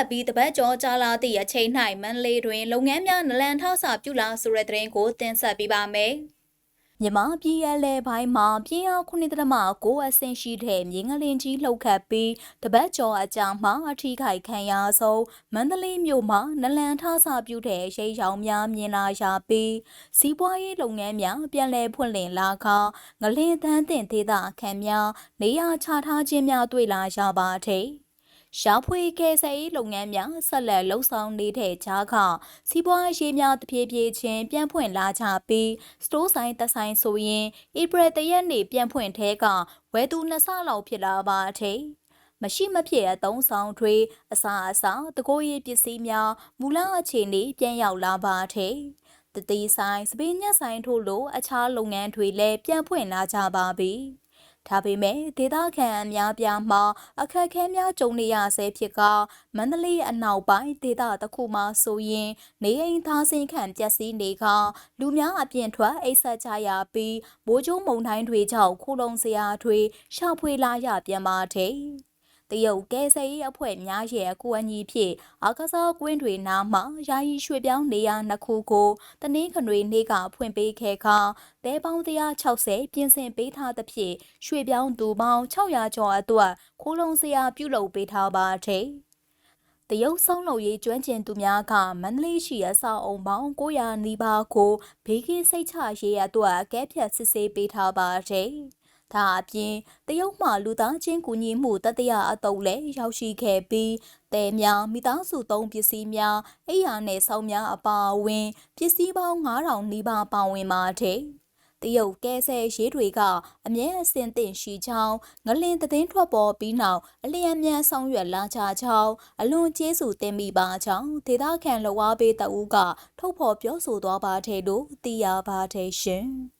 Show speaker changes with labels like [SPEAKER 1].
[SPEAKER 1] တ်ပြီးတပတ်ကျော်ကြာလာသည့်အချိန်၌မန္တလေးတွင်လုပ်ငန်းများနလန်ထဆပြုလာဆိုတဲ့သတင်းကိုတင်ဆက်ပေးပါမယ်။မြန်မာပြည်ရလဲပိုင်းမှာပြင်းအား9.9အဆင့်ရှိတဲ့မြင်းငလင်ကြီးလှုပ်ခတ်ပြီးတပတ်ကျော်အကြာမှအထိခိုက်ခံရဆုံးမန္တလေးမြို့မှာနလန်ထဆပြုတဲ့ရိတ်ရောင်များမြင်လာရပြီးစီးပွားရေးလုပ်ငန်းများပြန်လည်ဖွင့်လှစ်လာခါငလင်သန်းတင်ဒေသအခမ်းများနေရာချထားခြင်းများတွေ့လာရပါသည်။ ရှားဖွေကယ်ဆယ်ရေးလုပ်ငန်းများဆက်လက်လှုပ်ဆောင်နေတဲ့ကြားကစီးပွားရေးများတဖြည်းဖြည်းချင်းပြန်ဖွင့်လာကြပြီးစတိုးဆိုင်တဆိုင်ဆိုရင်ဧပြီတရက်နေ့ပြန်ဖွင့်ထဲကဝယ်သူနှစ်ဆလောက်ဖြစ်လာပါတဲ့မရှိမဖြစ်အသုံးဆောင်တွေအစာအစာတကိုးရေးပစ္စည်းများမူလအခြေအနေပြန်ရောက်လာပါတဲ့တတိဆိုင်စပင်းညက်ဆိုင်ထို့လိုအခြားလုပ်ငန်းတွေလည်းပြန်ဖွင့်လာကြပါပြီ။ ဒါပေမဲ့ဒေသခံအများပြားမှာအခက်အခဲများကြုံနေရဆဲဖြစ်ကမန္တလေးအနောက်ပိုင်းဒေသတစ်ခုမှာဆိုရင်နေအိမ်သားစင်ခံပျက်စီးနေကလူများအပြင်ထွက်အိတ်ဆက်ကြရပြီးမိုးကြိုးမုန်တိုင်းတွေကြောင့်ခိုးလုံစရာတွေရှာဖွေလာရပြန်ပါတယ် တရုတ်ကဲဆယ်ရေးအဖွဲ့များရဲ့အကူအညီဖြင့်အာကစားကွင်းတွေနားမှာယာယီရွှေပြောင်းနေရနှစ်ခုကိုတနင်္ဂနွေနေ့ကဖွင့်ပေးခဲ့ခါတဲပေါင်း160ပြင်ဆင်ပေးထားသဖြင့်ရွှေပြောင်းသူပေါင်း600ကျော်အတွက်ခိုးလုံစရာပြုလုပ်ပေးထားပါတယ်တရုတ်ဆောင်လုပ်ရေးကျွမ်းကျင်သူများကမန္တလေးရှိအဆောက်အုံပေါင်း900နီးပါးကိုဘေးကင်းစိတ်ချရေးအတွက်အကဲဖြတ်စစ်ဆေးပေးထားပါတယ်။ ဒါအပြင်တရုတ်မှလူသားချင်းကူညီမှုတတိယအတုပ်လည်းရောက်ရှိခဲ့ပြီးတဲများမိသားစုသုံးပစ္စည်းများအိယာနဲ့ဆောင်းများအပါအဝင် ပစ္စည်းပေါင်း9000နီးပါးပါဝင်ပါတဲ့တရုတ်ကဲဆဲရေးတွေကအမြဲအစင်သင့်ရှိကြောင်းငလင်သတင်းထွက်ပေါ်ပြီးနောက်အလျံမြန်ဆောင်ရွက်လာကြကြောင်းအလွန်ကျေးဇူးတင်မိပါကြောင်းဒေသခံလောအားပေးတအူးကထုတ်ဖော်ပြောဆိုသွားပါတဲ့လို့သိရပါတယ်ရှင်။